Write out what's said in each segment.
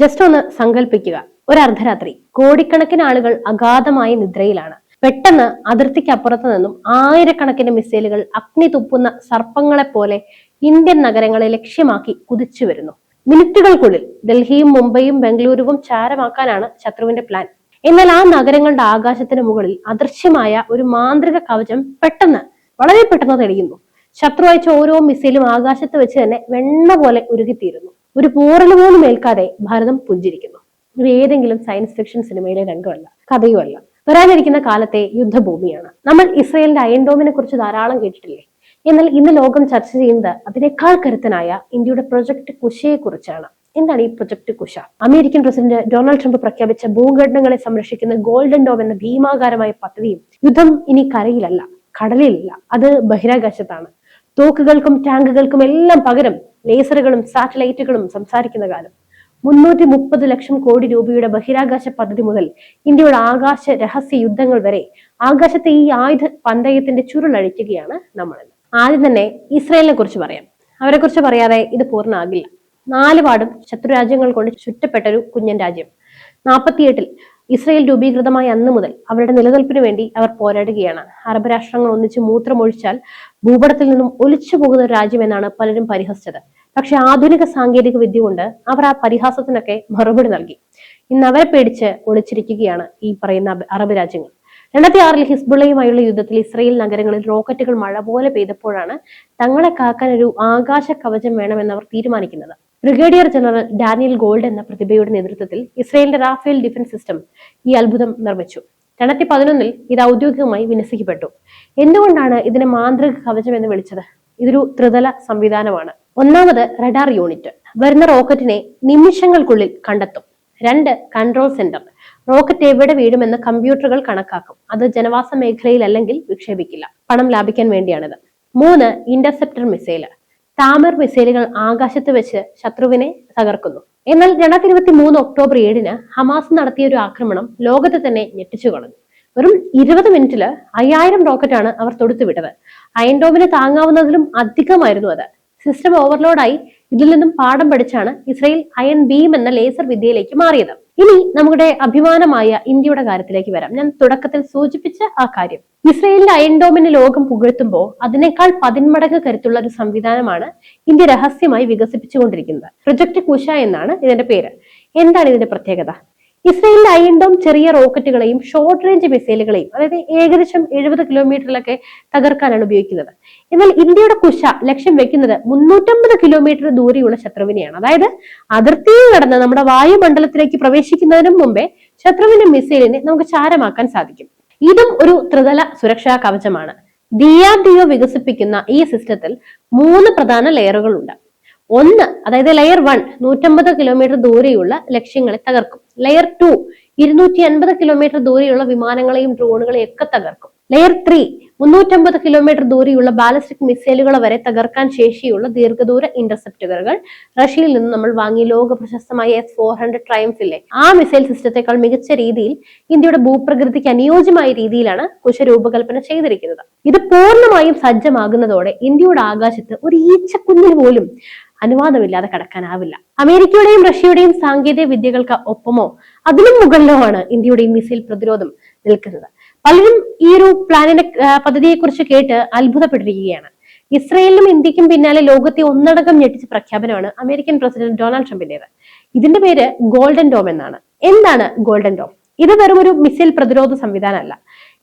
Just ഒന്ന് സങ്കല്പിക്കുക ഒരു അർദ്ധരാത്രി കോടിക്കണക്കിന് ആളുകൾ അഗാധമായ നിദ്രയിലാണ്. പെട്ടെന്ന് അതിർത്തിക്കപ്പുറത്ത് നിന്നും ആയിരക്കണക്കിന് മിസൈലുകൾ അഗ്നി തുപ്പുന്ന സർപ്പങ്ങളെ പോലെ ഇന്ത്യൻ നഗരങ്ങളെ ലക്ഷ്യമാക്കി കുതിച്ചു വരുന്നു. മിനിറ്റുകൾക്കുള്ളിൽ ഡൽഹിയും മുംബൈയും ബംഗളൂരുവും ചാരമാക്കാനാണ് ശത്രുവിന്റെ പ്ലാൻ എന്നാൽ ആ നഗരങ്ങളുടെ ആകാശത്തിന് മുകളിൽ അദൃശ്യമായ ഒരു മാന്ത്രിക കവചം പെട്ടെന്ന് വളരെ പെട്ടെന്ന് തെളിയുന്നു. ശത്രു അയച്ച ഓരോ മിസൈലും ആകാശത്ത് വെച്ച് തന്നെ വെണ്ണ പോലെ ഉരുകിത്തീരുന്നു. ഒരു പോറൽ പോലും ഏൽക്കാതെ ഭാരതം പുഞ്ചിരിക്കുന്നു. ഇത് ഏതെങ്കിലും സയൻസ് ഫിക്ഷൻ സിനിമയിലെ രംഗമല്ല കഥയുമല്ല. വരാനിരിക്കുന്ന കാലത്തെ യുദ്ധഭൂമിയാണ്. നമ്മൾ ഇസ്രയേലിന്റെ അയൻഡോമിനെ കുറിച്ച് ധാരാളം കേട്ടിട്ടില്ലേ? എന്നാൽ ഇന്ന് ലോകം ചർച്ച ചെയ്യുന്നത് അതിനേക്കാൾ കരുത്തനായ ഇന്ത്യയുടെ പ്രൊജക്ട് കുശയെ കുറിച്ചാണ്. എന്താണ് ഈ project Kusha American president Donald Trump പ്രഖ്യാപിച്ച ഭൂഘടനങ്ങളെ സംരക്ഷിക്കുന്ന ഗോൾഡൻ ഡോം എന്ന ഭീമാകാരമായ പദ്ധതിയും യുദ്ധം ഇനി കരയിലല്ല കടലിലല്ല അത് ബഹിരാകാശത്താണ്. തോക്കുകൾക്കും ടാങ്കുകൾക്കും എല്ലാം പകരം ലേസറുകളും സാറ്റലൈറ്റുകളും സംസാരിക്കുന്ന കാലം. മുന്നൂറ്റി മുപ്പത് ലക്ഷം കോടി രൂപയുടെ ബഹിരാകാശ പദ്ധതി മുതൽ ഇന്ത്യയുടെ ആകാശ രഹസ്യ യുദ്ധങ്ങൾ വരെ ആകാശത്തെ ഈ ആയുധ പന്തയത്തിന്റെ ചുരുളഴിക്കുകയാണ് നമ്മൾ ആദ്യം തന്നെ ഇസ്രയേലിനെ കുറിച്ച് പറയാം. അവരെ കുറിച്ച് പറയാതെ ഇത് പൂർണമാകില്ല. നാല് പാടും ശത്രുരാജ്യങ്ങൾ കൊണ്ട് ചുറ്റപ്പെട്ട ഒരു കുഞ്ഞൻ രാജ്യം. നാൽപ്പത്തിയെട്ടിൽ ഇസ്രയേൽ രൂപീകൃതമായ അന്ന് മുതൽ അവരുടെ നിലനിൽപ്പിന് വേണ്ടി അവർ പോരാടുകയാണ്. അറബ് രാഷ്ട്രങ്ങൾ ഒന്നിച്ച് മൂത്രമൊഴിച്ചാൽ ഭൂപടത്തിൽ നിന്നും ഒലിച്ചു പോകുന്ന ഒരു രാജ്യം എന്നാണ് പലരും പരിഹസിച്ചത്. പക്ഷെ ആധുനിക സാങ്കേതിക വിദ്യ കൊണ്ട് അവർ ആ പരിഹാസത്തിനൊക്കെ മറുപടി നൽകി. ഇന്ന് അവരെ പേടിച്ച് ഒളിച്ചിരിക്കുകയാണ് ഈ പറയുന്ന അറബ് രാജ്യങ്ങൾ. രണ്ടായിരത്തി ആറിൽ ഹിസ്ബുള്ളയുമായുള്ള യുദ്ധത്തിൽ ഇസ്രയേൽ നഗരങ്ങളിൽ റോക്കറ്റുകൾ മഴ പോലെ പെയ്തപ്പോഴാണ് തങ്ങളെ കാക്കാൻ ഒരു ആകാശ കവചം വേണമെന്ന് അവർ തീരുമാനിക്കുന്നത്. ബ്രിഗേഡിയർ ജനറൽ ഡാനിയൽ ഗോൾഡ് എന്ന പ്രതിഭയുടെ നേതൃത്വത്തിൽ ഇസ്രയേലിന്റെ റാഫേൽ ഡിഫൻസ് സിസ്റ്റം ഈ അത്ഭുതം നിർമ്മിച്ചു. രണ്ടായിരത്തി പതിനൊന്നിൽ ഇത് ഔദ്യോഗികമായി വിന്യസിക്കപ്പെട്ടു. എന്തുകൊണ്ടാണ് ഇതിനെ മാന്ത്രിക കവചം എന്ന് വിളിച്ചത്? ഇതൊരു ത്രിതല സംവിധാനമാണ്. ഒന്നാമത് റഡാർ യൂണിറ്റ്. വരുന്ന റോക്കറ്റിനെ നിമിഷങ്ങൾക്കുള്ളിൽ കണ്ടെത്തും. രണ്ട് കൺട്രോൾ സെന്റർ. റോക്കറ്റ് എവിടെ വീഴുമെന്ന് കമ്പ്യൂട്ടറുകൾ കണക്കാക്കും. അത് ജനവാസ മേഖലയിൽ അല്ലെങ്കിൽ വിക്ഷേപിക്കില്ല. പണം ലാഭിക്കാൻ വേണ്ടിയാണിത്. മൂന്ന് ഇന്റർസെപ്റ്റർ മിസൈൽ. താമർ മിസൈലുകൾ ആകാശത്ത് വെച്ച് ശത്രുവിനെ തകർക്കുന്നു. എന്നാൽ രണ്ടായിരത്തി ഇരുപത്തി മൂന്ന് ഒക്ടോബർ ഏഴിന് ഹമാസ് നടത്തിയ ഒരു ആക്രമണം ലോകത്തെ തന്നെ ഞെട്ടിച്ചു കളഞ്ഞു. വെറും ഇരുപത് മിനിറ്റിൽ അയ്യായിരം റോക്കറ്റാണ് അവർ തൊടുത്തുവിട്ടത്. അയൻഡോമിന് താങ്ങാവുന്നതിലും അധികമായിരുന്നു അത്. സിസ്റ്റം ഓവർലോഡായി ഇതിൽ നിന്നും പാഠം പഠിച്ചാണ് ഇസ്രയേൽ അയൺ ബീം എന്ന ലേസർ വിദ്യയിലേക്ക് മാറിയത്. ഇനി നമ്മുടെ അഭിമാനമായ ഇന്ത്യയുടെ കാര്യത്തിലേക്ക് വരാം. ഞാൻ തുടക്കത്തിൽ സൂചിപ്പിച്ച ആ കാര്യം. ഇസ്രയേലിന്റെ അയൺഡോമിന് ലോകം പുകഴ്ത്തുമ്പോൾ അതിനേക്കാൾ പതിന്മടങ്ങ് കരുത്തുള്ള ഒരു സംവിധാനമാണ് ഇന്ത്യ രഹസ്യമായി വികസിപ്പിച്ചുകൊണ്ടിരിക്കുന്നത്. പ്രൊജക്ട് കുശ എന്നാണ് ഇതിന്റെ പേര്. എന്താണ് ഇതിന്റെ പ്രത്യേകത? ഇസ്രയേലിന്റെ അയ്യണ്ടും ചെറിയ റോക്കറ്റുകളെയും ഷോർട്ട് റേഞ്ച് മിസൈലുകളെയും അതായത് ഏകദേശം എഴുപത് കിലോമീറ്ററിലൊക്കെ തകർക്കാനാണ് ഉപയോഗിക്കുന്നത്. എന്നാൽ ഇന്ത്യയുടെ കുശ ലക്ഷ്യം വെക്കുന്നത് മുന്നൂറ്റമ്പത് കിലോമീറ്റർ ദൂരെയുള്ള ശത്രുവിനെയാണ്. അതായത് അതിർത്തിയിൽ കടന്ന് നമ്മുടെ വായുമണ്ഡലത്തിലേക്ക് പ്രവേശിക്കുന്നതിനും മുമ്പേ ശത്രുവിന്റെ മിസൈലിനെ നമുക്ക് ചാരമാക്കാൻ സാധിക്കും. ഇതും ഒരു ത്രിതല സുരക്ഷാ കവചമാണ്. ഡി ആർ ഡി ഒ വികസിപ്പിക്കുന്ന ഈ സിസ്റ്റത്തിൽ മൂന്ന് പ്രധാന ലെയറുകളുണ്ട് ഒന്ന് അതായത് ലെയർ വൺ നൂറ്റമ്പത് കിലോമീറ്റർ ദൂരെയുള്ള ലക്ഷ്യങ്ങളെ തകർക്കും. ലെയർ ടു ഇരുന്നൂറ്റി അൻപത് കിലോമീറ്റർ ദൂരെയുള്ള വിമാനങ്ങളെയും ഡ്രോണുകളെയും ഒക്കെ തകർക്കും. ലെയർ ത്രീ മുന്നൂറ്റമ്പത് കിലോമീറ്റർ ദൂരെയുള്ള ബാലിസ്റ്റിക് മിസൈലുകൾ വരെ തകർക്കാൻ ശേഷിയുള്ള ദീർഘദൂര ഇന്റർസെപ്റ്ററുകൾ റഷ്യയിൽ നിന്ന് നമ്മൾ വാങ്ങി ലോക പ്രശസ്തമായ എസ് ഫോർ ഹൺഡ്രഡ് ട്രയംഫിലെ ആ മിസൈൽ സിസ്റ്റത്തെക്കാൾ മികച്ച രീതിയിൽ ഇന്ത്യയുടെ ഭൂപ്രകൃതിക്ക് അനുയോജ്യമായ രീതിയിലാണ് കുശ രൂപകൽപ്പന ചെയ്തിരിക്കുന്നത്. ഇത് പൂർണമായും സജ്ജമാകുന്നതോടെ ഇന്ത്യയുടെ ആകാശത്ത് ഒരു ഈച്ചക്കുഞ്ഞിന് പോലും അനുവാദമില്ലാതെ കടക്കാനാവില്ല. അമേരിക്കയുടെയും റഷ്യയുടെയും സാങ്കേതിക വിദ്യകൾക്ക് ഒപ്പമോ അതിനും മുകളിലോ ആണ് ഇന്ത്യയുടെ ഈ മിസൈൽ പ്രതിരോധം നിൽക്കുന്നത്. പലരും ഈ ഒരു പ്ലാനിനെ പദ്ധതിയെ കുറിച്ച് കേട്ട് അത്ഭുതപ്പെട്ടിരിക്കുകയാണ്. ഇസ്രയേലിനും ഇന്ത്യക്കും പിന്നാലെ ലോകത്തെ ഒന്നടങ്കം ഞെട്ടിച്ച പ്രഖ്യാപനമാണ് അമേരിക്കൻ പ്രസിഡന്റ് ഡൊണാൾഡ് ട്രംപിന്റേത്. ഇതിന്റെ പേര് ഗോൾഡൻ ഡോം എന്നാണ്. എന്താണ് ഗോൾഡൻ ഡോം? ഇത് വെറും ഒരു മിസൈൽ പ്രതിരോധ സംവിധാനമല്ല.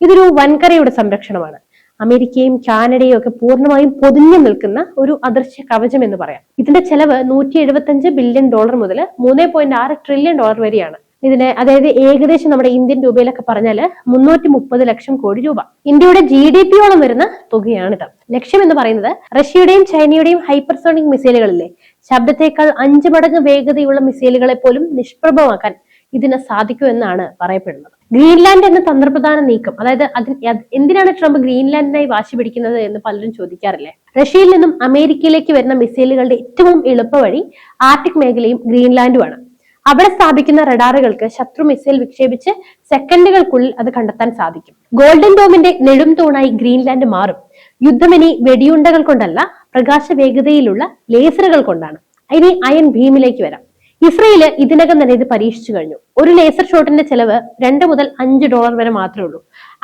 ഇതൊരു വൻകരയുടെ സംരക്ഷണമാണ്. അമേരിക്കയും കാനഡയും ഒക്കെ പൂർണമായും പൊതിഞ്ഞു നിൽക്കുന്ന ഒരു അദൃശ്യ കവചം എന്ന് പറയാം. ഇതിന്റെ ചെലവ് നൂറ്റി എഴുപത്തി ബില്യൺ ഡോളർ മുതൽ മൂന്ന് പോയിന്റ് ആറ് ട്രില്യൺ ഡോളർ വരെയാണ്. ഇതിന് അതായത് ഏകദേശം നമ്മുടെ ഇന്ത്യൻ രൂപയിലൊക്കെ പറഞ്ഞാൽ മുന്നൂറ്റി മുപ്പത് ലക്ഷം കോടി രൂപ. ഇന്ത്യയുടെ ജി ഡി പിയോളം വരുന്ന തുകയാണിത്. ലക്ഷ്യം എന്ന് പറയുന്നത് റഷ്യയുടെയും ചൈനയുടെയും ഹൈപ്പർസോണിക് മിസൈലുകളിലെ ശബ്ദത്തേക്കാൾ അഞ്ച് മടങ്ങ് വേഗതയുള്ള മിസൈലുകളെ പോലും നിഷ്പ്രഭമാക്കാൻ ഇതിന് സാധിക്കൂ എന്നാണ് പറയപ്പെടുന്നത്. ഗ്രീൻലാൻഡ് എന്ന തന്ത്രപ്രധാന നീക്കം. അതായത് അതിന് എന്തിനാണ് ട്രംപ് ഗ്രീൻലാൻഡിനായി വാശി പിടിക്കുന്നത് എന്ന് പലരും ചോദിക്കാറില്ലേ? റഷ്യയിൽ നിന്നും അമേരിക്കയിലേക്ക് വരുന്ന മിസൈലുകളുടെ ഏറ്റവും എളുപ്പ വഴി ആർട്ടിക് മേഖലയും ഗ്രീൻലാൻഡുമാണ്. അവിടെ സ്ഥാപിക്കുന്ന റഡാറുകൾക്ക് ശത്രു മിസൈൽ വിക്ഷേപിച്ച് സെക്കൻഡുകൾക്കുള്ളിൽ അത് കണ്ടെത്താൻ സാധിക്കും. ഗോൾഡൻ ഡോമിന്റെ നെടും തൂണായി ഗ്രീൻലാൻഡ് മാറും. യുദ്ധമിനി വെടിയുണ്ടകൾ കൊണ്ടല്ല പ്രകാശ വേഗതയിലുള്ള ലേസറുകൾ കൊണ്ടാണ്. ഇനി അയൺ ഭീമിലേക്ക് വരാം. ഇസ്രയേൽ ഇതിനകം തന്നെ ഇത് പരീക്ഷിച്ചു കഴിഞ്ഞു. ഒരു ലേസർ ഷോട്ടിന്റെ ചെലവ് രണ്ട് മുതൽ അഞ്ച് ഡോളർ വരെ മാത്രമേ ഉള്ളൂ.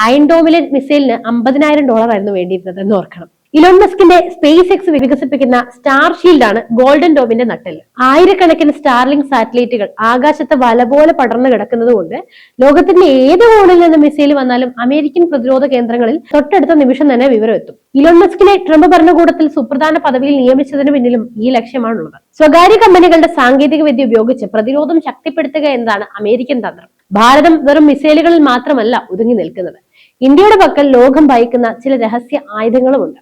അയൺ ഡോമിലെ മിസൈലിന് അമ്പതിനായിരം ഡോളർ ആയിരുന്നു വേണ്ടിയിരുന്നത് എന്ന് ഓർക്കണം. ഇലോൺ മസ്കിന്റെ സ്പേസ് എക്സ് വികസിപ്പിക്കുന്ന സ്റ്റാർ ഷീൽഡ് ആണ് ഗോൾഡൻ ഡോമിന്റെ നട്ടെല്ല്. ആയിരക്കണക്കിന് സ്റ്റാർലിംഗ് സാറ്റലൈറ്റുകൾ ആകാശത്തെ വല പോലെ പടർന്നു കിടക്കുന്നത് കൊണ്ട് ലോകത്തിന്റെ ഏത് കോണിൽ നിന്ന് മിസൈൽ വന്നാലും അമേരിക്കൻ പ്രതിരോധ കേന്ദ്രങ്ങളിൽ തൊട്ടടുത്ത നിമിഷം തന്നെ വിവരം എത്തും. ഇലോൺ മസ്കിനെ ട്രംപ് ഭരണകൂടത്തിൽ സുപ്രധാന പദവിയിൽ നിയമിച്ചതിന് പിന്നിലും ഈ ലക്ഷ്യമാണുള്ളത്. സ്വകാര്യ കമ്പനികളുടെ സാങ്കേതിക വിദ്യ ഉപയോഗിച്ച് പ്രതിരോധം ശക്തിപ്പെടുത്തുക എന്നതാണ് അമേരിക്കൻ തന്ത്രം. ഭാരതം വെറും മിസൈലുകളിൽ മാത്രമല്ല ഒതുങ്ങി നിൽക്കുന്നത്. ഇന്ത്യയുടെ പക്കൽ ലോകം ഭയക്കുന്ന ചില രഹസ്യ ആയുധങ്ങളുമുണ്ട്.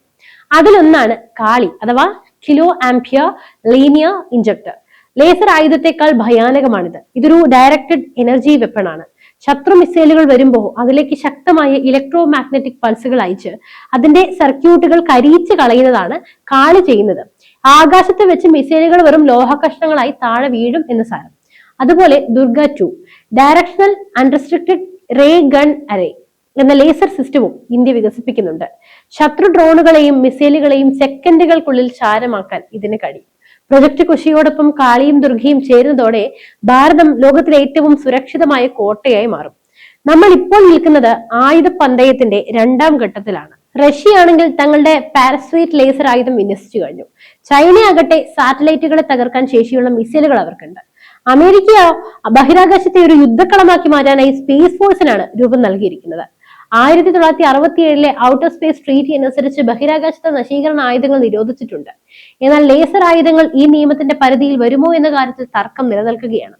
അതിലൊന്നാണ് കാളി അഥവാ kilo ampere linear injector laser ആയുധത്തെക്കാൾ ഭയാനകമാണിത്. ഇതൊരു ഡയറക്റ്റഡ് എനർജി വെപ്പണാണ് ശത്രു മിസൈലുകൾ വരുമ്പോൾ അതിലേക്ക് ശക്തമായ ഇലക്ട്രോ മാഗ്നറ്റിക് പൾസുകൾ അയച്ച് അതിന്റെ സർക്യൂട്ടുകൾ കരിയിച്ച് കളയുന്നതാണ് കാളി ചെയ്യുന്നത്. ആകാശത്ത് വെച്ച് മിസൈലുകൾ വെറും ലോഹ കഷ്ണങ്ങളായി താഴെ വീഴും എന്ന് സാരം. അതുപോലെ DURGA two directional unrestricted ray gun array എന്ന ലേസർ സിസ്റ്റവും ഇന്ത്യ വികസിപ്പിക്കുന്നുണ്ട്. ശത്രു ഡ്രോണുകളെയും മിസൈലുകളെയും സെക്കൻഡുകൾക്കുള്ളിൽ ചാരമാക്കാൻ ഇതിന് കഴിയും. പ്രൊജക്ട് കുശിയോടൊപ്പം കാളിയും ദുർഗയും ചേരുന്നതോടെ ഭാരതം ലോകത്തിലെ ഏറ്റവും സുരക്ഷിതമായ കോട്ടയായി മാറും. നമ്മൾ ഇപ്പോൾ നിൽക്കുന്നത് ആയുധ പന്തയത്തിന്റെ രണ്ടാം ഘട്ടത്തിലാണ്. റഷ്യയാണെങ്കിൽ തങ്ങളുടെ പാരസ്വീറ്റ് ലേസർ ആയുധം വിന്യസിച്ചു കഴിഞ്ഞു. ചൈനയാകട്ടെ സാറ്റലൈറ്റുകളെ തകർക്കാൻ ശേഷിയുള്ള മിസൈലുകൾ അവർക്കുണ്ട്. അമേരിക്ക ബഹിരാകാശത്തെ ഒരു യുദ്ധക്കളമാക്കി മാറ്റാനായി സ്പേസ് ഫോഴ്സിനാണ് രൂപം നൽകിയിരിക്കുന്നത്. ആയിരത്തി തൊള്ളായിരത്തി അറുപത്തി ഏഴിലെ ഔട്ടർ സ്പേസ് ട്രീറ്റി അനുസരിച്ച് ബഹിരാകാശത്തെ നശീകരണ ആയുധങ്ങൾ നിരോധിച്ചിട്ടുണ്ട്. എന്നാൽ ലേസർ ആയുധങ്ങൾ ഈ നിയമത്തിന്റെ പരിധിയിൽ വരുമോ എന്ന കാര്യത്തിൽ തർക്കം നിലനിൽക്കുകയാണ്.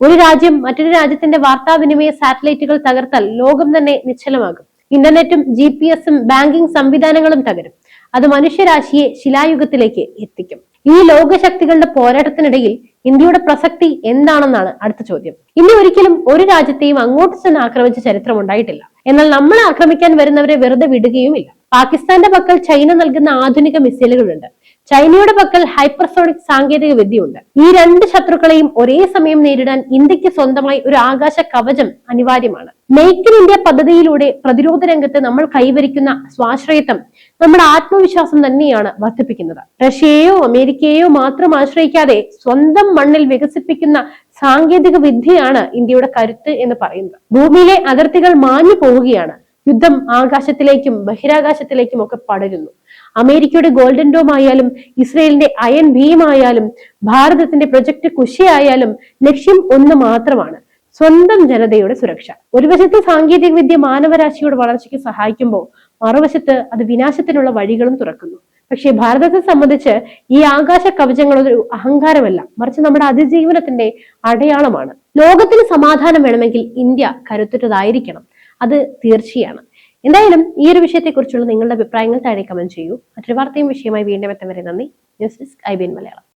ഒരു രാജ്യം മറ്റൊരു രാജ്യത്തിന്റെ വാർത്താവിനിമയ സാറ്റലൈറ്റുകൾ തകർത്താൽ ലോകം തന്നെ നിശ്ചലമാകും. ഇന്റർനെറ്റും ജി പി എസും ബാങ്കിംഗ് സംവിധാനങ്ങളും തകരും. അത് മനുഷ്യരാശിയെ ശിലായുഗത്തിലേക്ക് എത്തിക്കും. ഈ ലോകശക്തികളുടെ പോരാട്ടത്തിനിടയിൽ ഇന്ത്യയുടെ പ്രസക്തി എന്താണെന്നാണ് അടുത്ത ചോദ്യം. ഇനി ഒരിക്കലും ഒരു രാജ്യത്തെയും അങ്ങോട്ട് ചെന്ന് ആക്രമിച്ച ചരിത്രം ഉണ്ടായിട്ടില്ല. എന്നാൽ നമ്മൾ ആക്രമിക്കാൻ വരുന്നവരെ വെറുതെ വിടുകയുമില്ല. പാകിസ്ഥാന്റെ പക്കൽ ചൈന നൽകുന്ന ആധുനിക മിസൈലുകളുണ്ട്. ചൈനയുടെ പക്കൽ ഹൈപ്പർസോണിക് സാങ്കേതിക വിദ്യയുണ്ട്. ഈ രണ്ട് ശത്രുക്കളെയും ഒരേ സമയം നേരിടാൻ ഇന്ത്യയ്ക്ക് സ്വന്തമായി ഒരു ആകാശ കവചം അനിവാര്യമാണ്. മേക്ക് ഇൻ ഇന്ത്യ പദ്ധതിയിലൂടെ പ്രതിരോധ രംഗത്ത് നമ്മൾ കൈവരിക്കുന്ന സ്വാശ്രയത്വം നമ്മുടെ ആത്മവിശ്വാസം തന്നെയാണ് വർദ്ധിപ്പിക്കുന്നത്. റഷ്യയെയോ അമേരിക്കയെയോ മാത്രം ആശ്രയിക്കാതെ സ്വന്തം മണ്ണിൽ വികസിപ്പിക്കുന്ന സാങ്കേതിക വിദ്യയാണ് ഇന്ത്യയുടെ കരുത്ത് എന്ന് പറയുന്നത്. ഭൂമിയിലെ അതിർത്തികൾ മാഞ്ഞു പോവുകയാണ് യുദ്ധം ആകാശത്തിലേക്കും ബഹിരാകാശത്തിലേക്കും ഒക്കെ പടരുന്നു. അമേരിക്കയുടെ ഗോൾഡൻ ഡോം ആയാലും ഇസ്രയേലിന്റെ അയൺ ഭീം ആയാലും ഭാരതത്തിന്റെ പ്രൊജക്ട് കുശിയായാലും ലക്ഷ്യം ഒന്ന് മാത്രമാണ്. സ്വന്തം ജനതയുടെ സുരക്ഷ. ഒരു വശത്ത് സാങ്കേതിക വിദ്യ മാനവരാശിയുടെ വളർച്ചയ്ക്ക് സഹായിക്കുമ്പോൾ മറുവശത്ത് അത് വിനാശത്തിനുള്ള വഴികളും തുറക്കുന്നു. പക്ഷേ ഭാരതത്തെ സംബന്ധിച്ച് ഈ ആകാശ കവചങ്ങൾ ഒരു അഹങ്കാരമല്ല. മറിച്ച് നമ്മുടെ അതിജീവനത്തിന്റെ അടയാളമാണ്. ലോകത്തിന് സമാധാനം വേണമെങ്കിൽ ഇന്ത്യ കരുത്തുറ്റതായിരിക്കണം. അത് തീർച്ചയാണ്. എന്തായാലും ഈ ഒരു വിഷയത്തെക്കുറിച്ചുള്ള നിങ്ങളുടെ അഭിപ്രായങ്ങൾ താഴെ കമന്റ് ചെയ്യൂ. മറ്റൊരു വാർത്തയും വിഷയമായി വീണ്ടും എത്തം വരെ നന്ദി. News desk I B N Malayalam.